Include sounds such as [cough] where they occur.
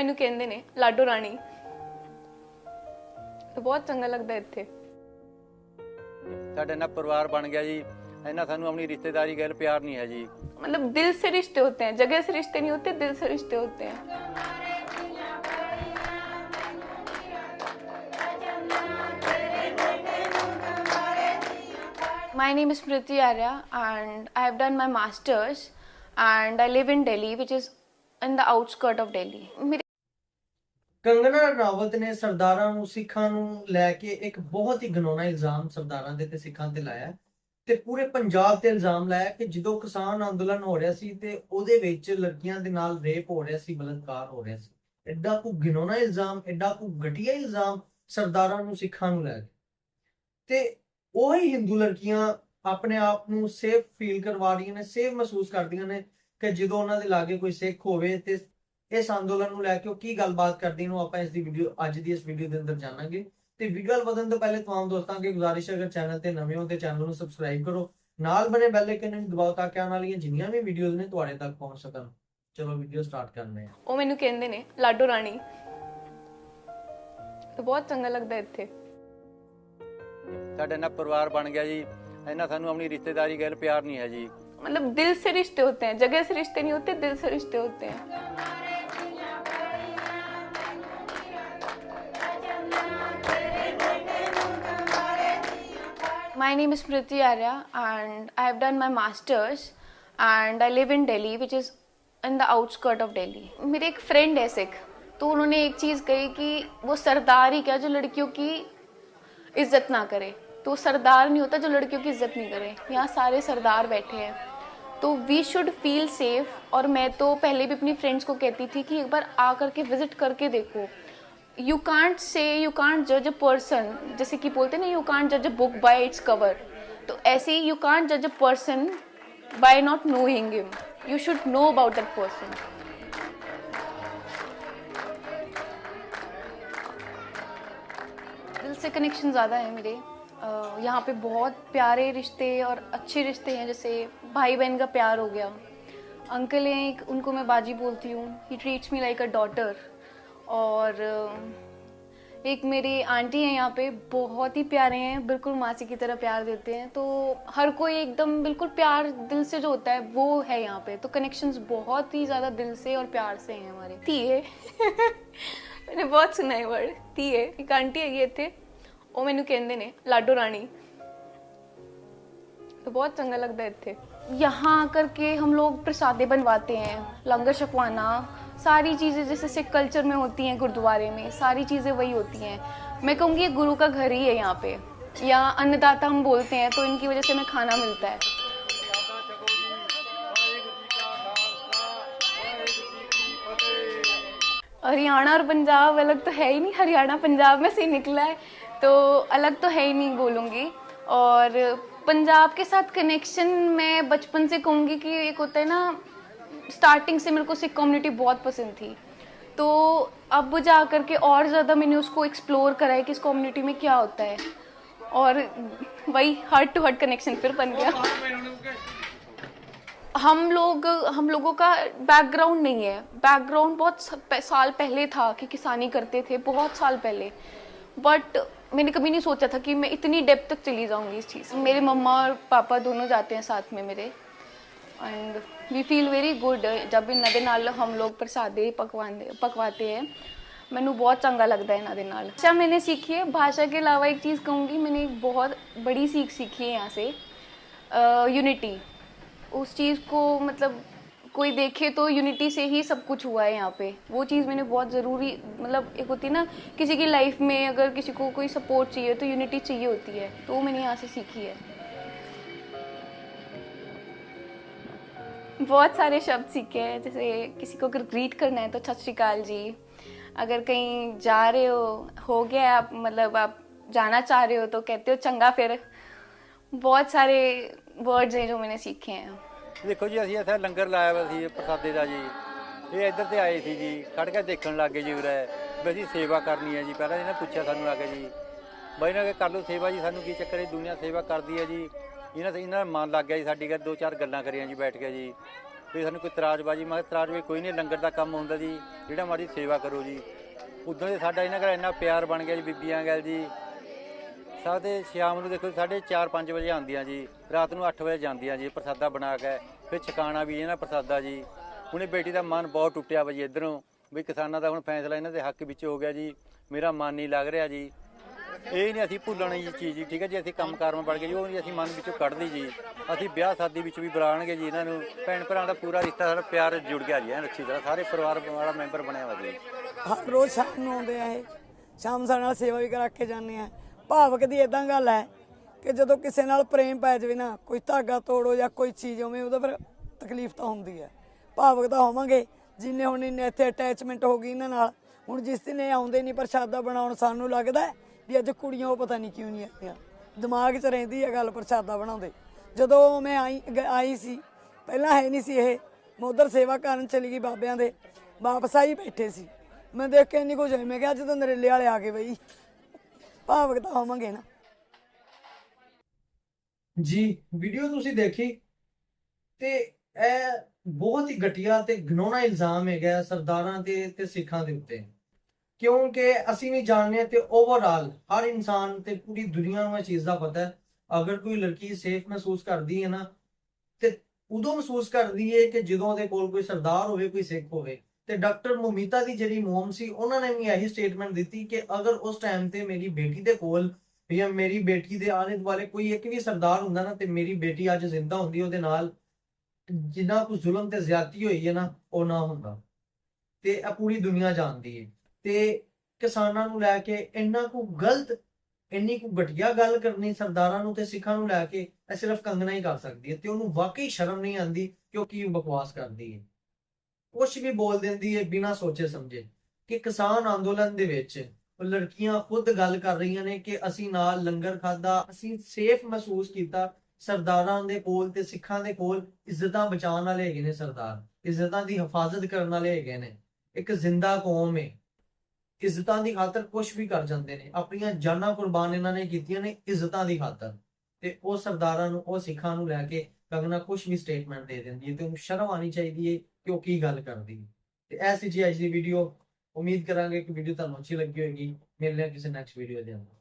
ਮੈਨੂੰ ਕਹਿੰਦੇ ਨੇ ਲਾਡੋ ਰਾਣੀ ਤੇ ਬਹੁਤ ਚੰਗਾ ਲੱਗਦਾ ਇੱਥੇ ਸਾਡਾ ਨਾ ਪਰਿਵਾਰ ਬਣ ਗਿਆ ਜੀ ਇਹਨਾਂ ਸਾਨੂੰ ਆਪਣੀ ਰਿਸ਼ਤੇਦਾਰੀ ਗੱਲ ਪਿਆਰ ਨਹੀਂ ਹੈ ਜੀ मतलब दिल से रिश्ते होते हैं जगह से रिश्ते नहीं होते दिल से रिश्ते होते हैं My name is Smriti Arya and I have done my masters and I live in Delhi which is in the outskirt of Delhi. मेरे ਕੰਗਨਾ ਰਾਵਤ ਨੇ ਸਰਦਾਰਾਂ ਨੂੰ, ਸਿੱਖਾਂ ਨੂੰ ਲੈ ਕੇ ਇੱਕ ਬਹੁਤ ਹੀ ਘਿਨੌਣਾ ਇਲਜ਼ਾਮ ਸਰਦਾਰਾਂ ਦੇ ਤੇ ਸਿੱਖਾਂ ਤੇ ਲਾਇਆ ਤੇ ਪੂਰੇ ਪੰਜਾਬ ਤੇ ਇਲਜ਼ਾਮ ਲਾਇਆ ਕਿ ਜਦੋਂ ਕਿਸਾਨ ਅੰਦੋਲਨ ਹੋ ਰਿਹਾ ਸੀ ਤੇ ਉਹਦੇ ਵਿੱਚ ਲੜਕੀਆਂ ਦੇ ਨਾਲ ਰੇਪ ਹੋ ਰਿਹਾ ਸੀ, ਬਲਾਤਕਾਰ ਹੋ ਰਿਹਾ ਸੀ। ਐਡਾ ਕੋ ਘਿਨੌਣਾ ਇਲਜ਼ਾਮ, ਐਡਾ ਕੋ ਘਟੀਆ ਇਲਜ਼ਾਮ ਸਰਦਾਰਾਂ ਨੂੰ, ਸਿੱਖਾਂ ਨੂੰ ਲੈ ਕੇ। ਤੇ ਉਹੀ ਹਿੰਦੂ ਲੜਕੀਆਂ ਆਪਣੇ ਆਪ ਨੂੰ ਸੇਫ ਫੀਲ ਕਰਵਾ ਰਹੀਆਂ ਨੇ ਸੇਫ ਮਹਿਸੂਸ ਕਰਦੀਆਂ ਨੇ ਕਿ ਜਦੋਂ ਉਹਨਾਂ ਦੇ ਲਾਗੇ ਕੋਈ ਸਿੱਖ ਹੋਵੇ ਤੇ ਇਸ ਅੰਦੋਲਨ ਨੂੰ ਲੈ ਕੇ ਉਹ ਕੀ ਗੱਲਬਾਤ ਕਰਦੀ ਨੂੰ ਆਪਾਂ ਇਸ ਦੀ ਵੀਡੀਓ ਅੱਜ ਦੀ ਇਸ ਵੀਡੀਓ ਦੇ ਅੰਦਰ ਜਾਣਾਂਗੇ। ਤੇ ਵੀਡੀਓ ਵਧਣ ਤੋਂ ਪਹਿਲੇ ਤੁਹਾਨੂੰ ਦੋਸਤਾਂ ਅੱਗੇ ਗੁਜ਼ਾਰਿਸ਼ ਹੈ ਅਗਰ ਚੈਨਲ ਤੇ ਨਵੇਂ ਹੋ ਤੇ ਚੈਨਲ ਨੂੰ ਸਬਸਕ੍ਰਾਈਬ ਕਰੋ। ਨਾਲ ਬਣੇ ਬੈਲ ਆਈਕਨ ਨੂੰ ਦਬਾਓ ਤਾਂ ਕਿ ਆਉਣ ਵਾਲੀਆਂ ਜਿੰਨੀਆਂ ਵੀ ਵੀਡੀਓਜ਼ ਨੇ ਤੁਹਾਡੇ ਤੱਕ ਪਹੁੰਚ ਸਕਣ। ਚਲੋ ਵੀਡੀਓ ਸਟਾਰਟ ਕਰਨੇ ਆ ਉਹ ਮੈਨੂੰ ਕਹਿੰਦੇ ਨੇ ਲਾਡੋ ਰਾਣੀ। ਤੇ ਬਹੁਤ ਚੰਗਾ ਲੱਗਦਾ ਇੱਥੇ। ਸਾਡਾ ਨਾ ਪਰਿਵਾਰ ਬਣ ਗਿਆ ਜੀ ਇਹਨਾਂ ਸਾਨੂੰ ਆਪਣੀ ਰਿਸ਼ਤੇਦਾਰੀ ਗੈਰ ਪਿਆਰ ਨਹੀਂ ਹੈ ਜੀ। ਮਤਲਬ ਦਿਲ ਸੇ ਰਿਸ਼ਤੇ ਹੁੰਦੇ ਹਨ ਜਗ੍ਹਾ ਸੇ ਰਿਸ਼ਤੇ ਨਹੀਂ ਹੁੰਦੇ ਦਿਲ ਸੇ ਰਿਸ਼ਤੇ ਹੁੰਦੇ ਹਨ My name is Smriti Arya and I have done my masters and I live in Delhi, which is in the outskirt of Delhi. मेरे एक फ्रेंड है सिख। तो उन्होंने एक चीज़ कही कि वो सरदार ही क्या जो लड़कियों की इज़्ज़त ना करे। तो सरदार नहीं होता जो लड़कियों की इज़्ज़त नहीं करे। यहाँ सारे सरदार बैठे हैं। तो वी शुड फील सेफ़ और मैं तो पहले भी अपनी फ्रेंड्स को कहती थी कि एक बार आ करके विज़िट करके देखो। यू कांट से यू कांट जज अ पर्सन जैसे कि बोलते ना यू कांट जज a book by its cover तो ऐसे ही यू कांट जज a person by not knowing him you should know about that person दिल से कनेक्शन ज़्यादा है मेरे। अ, यहाँ पे बहुत प्यारे रिश्ते और अच्छे रिश्ते हैं जैसे भाई बहन का प्यार हो गया। अंकल हैं एक उनको मैं बाजी बोलती हूँ। He treats me like a daughter और अ, एक मेरी आंटी हैं यहाँ पे बहुत ही प्यारे हैं बिल्कुल मासी की तरह प्यार देते हैं तो हर कोई एकदम बिल्कुल प्यार दिल से जो होता है वो है यहाँ पे तो कनेक्शंस बहुत ही ज़्यादा दिल से और प्यार से हैं हमारे थी है [laughs] मैंने बहुत सुना है वर्ड थी है एक आंटी है थे ਉਹ ਮੈਨੂੰ ਕਹਿੰਦੇ ਨੇ ਲਾਡੋ ਰਾਣੀ तो बहुत चंगा लगता है इत्थे यहाँ आकर के हम लोग प्रसादे बनवाते हैं लंगर छकवाना सारी चीज़ें जैसे सिख कल्चर में होती हैं गुरुद्वारे में, सारी चीज़ें वही होती हैं। मैं कहूँगी ये गुरु का घर ही है यहाँ पे। या अन्नदाता हम बोलते हैं तो इनकी वजह से हमें खाना मिलता है। हरियाणा और पंजाब अलग तो है ही नहीं। हरियाणा, पंजाब में से निकला है तो अलग तो है ही नहीं बोलूँगी। और पंजाब के साथ कनेक्शन मैं बचपन से कहूँगी कि एक होता है ना स्टार्टिंग से मेरे को सिख कम्युनिटी बहुत पसंद थी। तो अब जा कर के और ज़्यादा मैंने उसको एक्सप्लोर करा है कि इस कम्युनिटी में क्या होता है। और वही हार्ट टू हार्ट कनेक्शन फिर बन गया। हम लोग, हम लोगों का बैकग्राउंड नहीं है। बैकग्राउंड बहुत साल पहले था कि किसानी करते थे, बहुत साल पहले। बट मैंने कभी नहीं सोचा था कि मैं इतनी डेप्थ तक चली जाऊँगी इस चीज़ मेरे मम्मा और पापा दोनों जाते हैं साथ में मेरे। And we feel very good जब ਇਹਨਾਂ ਦੇ ਨਾਲ हम लोग प्रसादे पकवाते पकवाते हैं ਮੈਨੂੰ बहुत चंगा लगता है ਇਹਨਾਂ ਦੇ ਨਾਲ अच्छा मैंने सीखी है भाषा के अलावा एक चीज़ कहूँगी मैंने एक बहुत बड़ी सीख सीखी है यहाँ से यूनिटी उस चीज़ को मतलब कोई देखे तो यूनिटी से ही सब कुछ हुआ है यहाँ पे वो चीज़ मैंने बहुत ज़रूरी मतलब एक होती है ना किसी की लाइफ में अगर किसी को कोई सपोर्ट चाहिए तो यूनिटी चाहिए होती है तो वो मैंने यहाँ से सीखी है बहुत सारे शब्द सीखे हैं जैसे किसी को अगर ग्रीट करना है तो सत श्रीकाल जी अगर कहीं जा रहे हो हो गया आप मतलब आप जाना चाह रहे हो तो कहते हो चंगा फिर बहुत सारे वर्ड्स हैं जो मैंने सीखे हैं ਦੇਖੋ ਜੀ ਅਸੀਂ ਇੱਥੇ ਲੰਗਰ ਲਾਇਆ ਵਾ ਸੀ ਪ੍ਰਸਾਦੇ ਦਾ ਜੀ ਇਹ ਇੱਧਰ ਤੇ ਆਏ ਸੀ ਜੀ ਖੜ ਕੇ ਦੇਖਣ ਲੱਗੇ ਜੀ ਉਰੇ ਵੀ ਅਸੀਂ ਸੇਵਾ ਕਰਨੀ ਹੈ ਜੀ ਪਹਿਲਾਂ ਇਹਨੇ ਪੁੱਛਿਆ ਸਾਨੂੰ ਆ ਕੇ ਜੀ ਬਾਈ ਨੇ ਕਿ ਕਰ ਲਓ ਸੇਵਾ ਜੀ ਸਾਨੂੰ ਕੀ ਚੱਕਰ ਹੈ ਦੁਨੀਆ ਸੇਵਾ ਕਰਦੀ ਹੈ ਜੀ ਇਹਨਾਂ ਤੇ ਇਹਨਾਂ ਦਾ ਮਨ ਲੱਗ ਗਿਆ ਜੀ, ਸਾਡੀ ਗੱਲ ਦੋ ਚਾਰ ਗੱਲਾਂ ਕਰੀਆਂ ਜੀ ਬੈਠ ਕੇ ਜੀ। ਵੀ ਸਾਨੂੰ ਕੋਈ ਤਰਾਜਬਾਜੀ, ਮੈਂ ਕਿਹਾ ਤਰਾਜਬਾਜੀ ਕੋਈ ਨਹੀਂ, ਲੰਗਰ ਦਾ ਕੰਮ ਹੁੰਦਾ ਜੀ, ਜਿਹੜਾ ਮਾੜੀ ਸੇਵਾ ਕਰੋ ਜੀ। ਉਦੋਂ ਦੇ ਸਾਡਾ ਇਹਨਾਂ ਘਰ ਇੰਨਾ ਪਿਆਰ ਬਣ ਗਿਆ ਜੀ, ਬੀਬੀਆਂ ਗੱਲ ਜੀ। ਸਾਡੇ ਸ਼ਾਮ ਨੂੰ ਦੇਖੋ 4:30 5 ਵਜੇ ਆਉਂਦੀਆਂ ਜੀ। ਰਾਤ ਨੂੰ 8 ਵਜੇ ਜਾਂਦੀਆਂ ਜੀ, ਪ੍ਰਸਾਦਾ ਬਣਾ ਕੇ, ਫਿਰ ਛਕਾਣਾ ਵੀ ਇਹਨਾਂ ਪ੍ਰਸਾਦਾ ਜੀ। ਹੁਣੇ ਬੇਟੀ ਦਾ ਮਨ ਬਹੁਤ ਟੁੱਟਿਆ ਵਾ ਜੀ ਇਧਰੋਂ। ਵੀ ਕਿਸਾਨਾਂ ਦਾ ਹੁਣ ਫੈਸਲਾ, ਇਹਨਾਂ ਦੇ ਹੱਕ ਵਿੱਚ ਹੋ ਗਿਆ ਜੀ। ਮੇਰਾ ਮਨ ਨਹੀਂ ਲੱਗ ਰਿਹਾ ਜੀ। ਇਹ ਨਹੀਂ ਅਸੀਂ ਭੁੱਲਣਾ ਜੀ ਚੀਜ਼ ਜੀ, ਠੀਕ ਹੈ ਜੀ, ਅਸੀਂ ਕੰਮ ਕਾਰੋਂ ਵੜ ਗਏ ਜੀ, ਉਹ ਨਹੀਂ ਅਸੀਂ ਮਨ ਵਿੱਚੋਂ ਕੱਢਦੇ ਜੀ। ਅਸੀਂ ਵਿਆਹ ਸ਼ਾਦੀ ਵਿੱਚ ਵੀ ਬੁਲਾਣਗੇ ਜੀ, ਇਹਨਾਂ ਨੂੰ, ਭੈਣ ਭਰਾਵਾਂ ਦਾ ਪੂਰਾ ਰਿਸ਼ਤਾ, ਸਾਡਾ ਪਿਆਰ ਜੁੜ ਗਿਆ ਜੀ, ਐਨ ਅੱਛੀ ਤਰ੍ਹਾਂ ਸਾਰੇ ਪਰਿਵਾਰ ਵਾਲਾ ਮੈਂਬਰ ਬਣਿਆ ਵਾ ਜੀ। ਹਰ ਰੋਜ਼ ਸ਼ਾਮ ਨੂੰ ਆਉਂਦੇ ਆ ਇਹ, ਸ਼ਾਮ ਸਾਡੇ ਨਾਲ ਸੇਵਾ ਵੀ ਕਰਾ ਕੇ ਜਾਂਦੇ ਆ। ਭਾਵਕ ਦੀ ਇਦਾਂ ਗੱਲ ਹੈ ਕਿ ਜਦੋਂ ਕਿਸੇ ਨਾਲ ਪ੍ਰੇਮ ਪੈ ਜਾਵੇ ਨਾ, ਕੋਈ ਧਾਗਾ ਤੋੜੋ ਜਾਂ ਕੋਈ ਚੀਜ਼ ਹੋਵੇ ਉਹਦਾ ਫਿਰ ਤਕਲੀਫ ਤਾਂ ਹੁੰਦੀ ਹੈ। ਭਾਵਕ ਤਾਂ ਹੋਵਾਂਗੇ, ਜਿੰਨੇ ਹੁਣ ਇੰਨੇ ਇੱਥੇ ਅਟੈਚਮੈਂਟ ਹੋ ਗਈ ਇਹਨਾਂ ਨਾਲ, ਹੁਣ ਜਿਸ ਦਿਨ ਇਹ ਆਉਂਦੇ ਨਹੀਂ ਪ੍ਰਸ਼ਾਦਾ ਬਣਾਉਣ, ਸਾਨੂੰ ਲੱਗਦਾ ਵੀ ਅੱਜ ਕੁੜੀਆਂ ਉਹ ਪਤਾ ਨਹੀਂ ਕਿਉਂ ਨਹੀਂ ਆਈਆਂ। ਦਿਮਾਗ 'ਚ ਰਹਿੰਦੀ ਹੈ ਗੱਲ ਪ੍ਰਸ਼ਾਦਾ ਬਣਾਉਂਦੇ। ਜਦੋਂ ਮੈਂ ਆਈ ਆਈ ਸੀ, ਪਹਿਲਾਂ ਹੈ ਨਹੀਂ ਸੀ ਇਹ। ਮੈਂ ਉਧਰ ਸੇਵਾ ਕਰਨ ਚਲੀ ਗਈ ਬਾਬਿਆਂ ਦੇ। ਵਾਪਸ ਆਈ ਬੈਠੇ ਸੀ। ਮੈਂ ਦੇਖ ਕੇ ਇੰਨੀ ਕੁਝ ਮੈਂ ਕਿਹਾ ਅੱਜ ਤਾਂ ਨਰੇਲੇ ਵਾਲੇ ਆ ਗਏ ਬਈ। ਭਾਵਕ ਤਾਂ ਹੋਵਾਂਗੇ ਨਾ। ਜੀ, ਵੀਡੀਓ ਤੁਸੀਂ ਦੇਖੀ? ਤੇ ਇਹ ਬਹੁਤ ਹੀ ਘਟੀਆ ਤੇ ਘਿਨੌਣਾ ਇਲਜ਼ਾਮ ਹੈਗਾ ਸਰਦਾਰਾਂ ਤੇ ਤੇ ਸਿੱਖਾਂ ਦੇ ਉੱਤੇ। ਕਿਉਂਕਿ ਅਸੀਂ ਵੀ ਜਾਣਦੇ ਹਾਂ ਤੇ ਓਵਰਆਲ ਹਰ ਇਨਸਾਨ ਤੇ ਪੂਰੀ ਦੁਨੀਆ ਨੂੰ ਇਹ ਚੀਜ਼ ਦਾ ਪਤਾ ਹੈ, ਅਗਰ ਕੋਈ ਲੜਕੀ ਸੇਫ ਮਹਿਸੂਸ ਕਰਦੀ ਹੈ ਨਾ, ਤੇ ਉਦੋਂ ਮਹਿਸੂਸ ਕਰਦੀ ਹੈ ਕਿ ਜਦੋਂ ਉਹਦੇ ਕੋਲ ਕੋਈ ਸਰਦਾਰ ਹੋਵੇ, ਕੋਈ ਸਿੱਖ ਹੋਵੇ, ਤੇ ਡਾਕਟਰ ਮੁਮੀਤਾ ਦੀ ਜਿਹੜੀ ਮੋਮ ਸੀ, ਉਹਨਾਂ ਨੇ ਵੀ ਇਹੀ ਸਟੇਟਮੈਂਟ ਦਿੱਤੀ ਕਿ ਅਗਰ ਉਸ ਟਾਈਮ ਤੇ ਮੇਰੀ ਬੇਟੀ ਦੇ ਕੋਲ ਜਾਂ ਮੇਰੀ ਬੇਟੀ ਦੇ ਆਲੇ ਦੁਆਲੇ ਕੋਈ ਇੱਕ ਵੀ ਸਰਦਾਰ ਹੁੰਦਾ ਨਾ, ਤੇ ਮੇਰੀ ਬੇਟੀ ਅੱਜ ਜ਼ਿੰਦਾ ਹੁੰਦੀ ਉਹਦੇ ਨਾਲ ਜਿੰਨਾ ਕੁ ਜ਼ੁਲਮ ਤੇ ਜ਼ਿਆਦਤੀ ਹੋਈ ਹੈ ਨਾ, ਉਹ ਨਾ ਹੁੰਦਾ। ਤੇ ਇਹ ਪੂਰੀ ਦੁਨੀਆ ਜਾਣਦੀ ਹੈ। ਤੇ ਕਿਸਾਨਾਂ ਨੂੰ ਲੈ ਕੇ ਇੰਨਾ ਕੁ ਗਲਤ, ਇੰਨੀ ਕੁ ਘਟੀਆ ਗੱਲ ਕਰਨੀ ਸਰਦਾਰਾਂ ਨੂੰ ਤੇ ਸਿੱਖਾਂ ਨੂੰ ਲੈ ਕੇ ਇਹ ਸਿਰਫ ਕੰਗਣਾ ਹੀ ਕਰ ਸਕਦੀ ਹੈ ਤੇ ਉਹਨੂੰ ਵਾਕਈ ਸ਼ਰਮ ਨਹੀਂ ਆਂਦੀ ਕਿ ਉਹ ਕੀ ਬਕਵਾਸ ਕਰਦੀ ਹੈ। ਕੁਛ ਵੀ ਬੋਲ ਦਿੰਦੀ ਹੈ ਬਿਨਾਂ ਸੋਚੇ ਸਮਝੇ ਕਿ ਕਿਸਾਨ ਅੰਦੋਲਨ ਦੇ ਵਿੱਚ ਉਹ ਲੜਕੀਆਂ ਖੁਦ ਗੱਲ ਕਰ ਰਹੀਆਂ ਨੇ ਕਿ ਅਸੀਂ ਨਾਲ ਲੰਗਰ ਖਾਦਾ ਅਸੀਂ ਸੇਫ ਮਹਿਸੂਸ ਕੀਤਾ, ਸਰਦਾਰਾਂ ਦੇ ਕੋਲ ਤੇ ਸਿੱਖਾਂ ਦੇ ਕੋਲ ਇੱਜ਼ਤਾਂ ਬਚਾਉਣ ਵਾਲੇ ਹੈਗੇ ਨੇ ਸਰਦਾਰ, ਇੱਜ਼ਤਾਂ ਦੀ ਹਿਫਾਜ਼ਤ ਕਰਨ ਵਾਲੇ ਹੈਗੇ ਨੇ। ਇੱਕ ਜ਼ਿੰਦਾ ਕੌਮ ਹੈ। ਇੱਜ਼ਤਾਂ ਦੀ ਖਾਤਰ ਕੁਝ ਵੀ ਕਰ ਜਾਂਦੇ ਨੇ। ਆਪਣੀਆਂ ਜਾਨਾਂ ਕੁਰਬਾਨ ਇਹਨਾਂ ਨੇ ਕੀਤੀਆਂ ਨੇ ਇੱਜ਼ਤਾਂ ਦੀ ਖਾਤਰ। ਤੇ ਉਹ ਸਰਦਾਰਾਂ ਨੂੰ, ਉਹ ਸਿੱਖਾਂ ਨੂੰ ਲੈ ਕੇ ਕੰਗਨਾ ਕੁਝ ਵੀ ਸਟੇਟਮੈਂਟ ਦੇ ਦਿੰਦੀ ਹੈ ਤੇ ਉਹਨੂੰ ਸ਼ਰਮ ਆਣੀ ਚਾਹੀਦੀ ਹੈ ਕਿ ਉਹ ਕੀ ਗੱਲ ਕਰਦੀ ਹੈ। ਤੇ ਐਸੀ ਜੀ ਅੱਜ ਦੀ ਵੀਡੀਓ ਉਮੀਦ ਕਰਾਂਗੇ ਕਿ ਵੀਡੀਓ ਤੁਹਾਨੂੰ ਅੱਛੀ ਲੱਗੀ ਹੋਵੇਗੀ ਮਿਲਦੇ ਹਾਂ ਕਿਸੇ ਨੈਕਸਟ ਵੀਡੀਓ ਦੇ ਅੰਦਰ।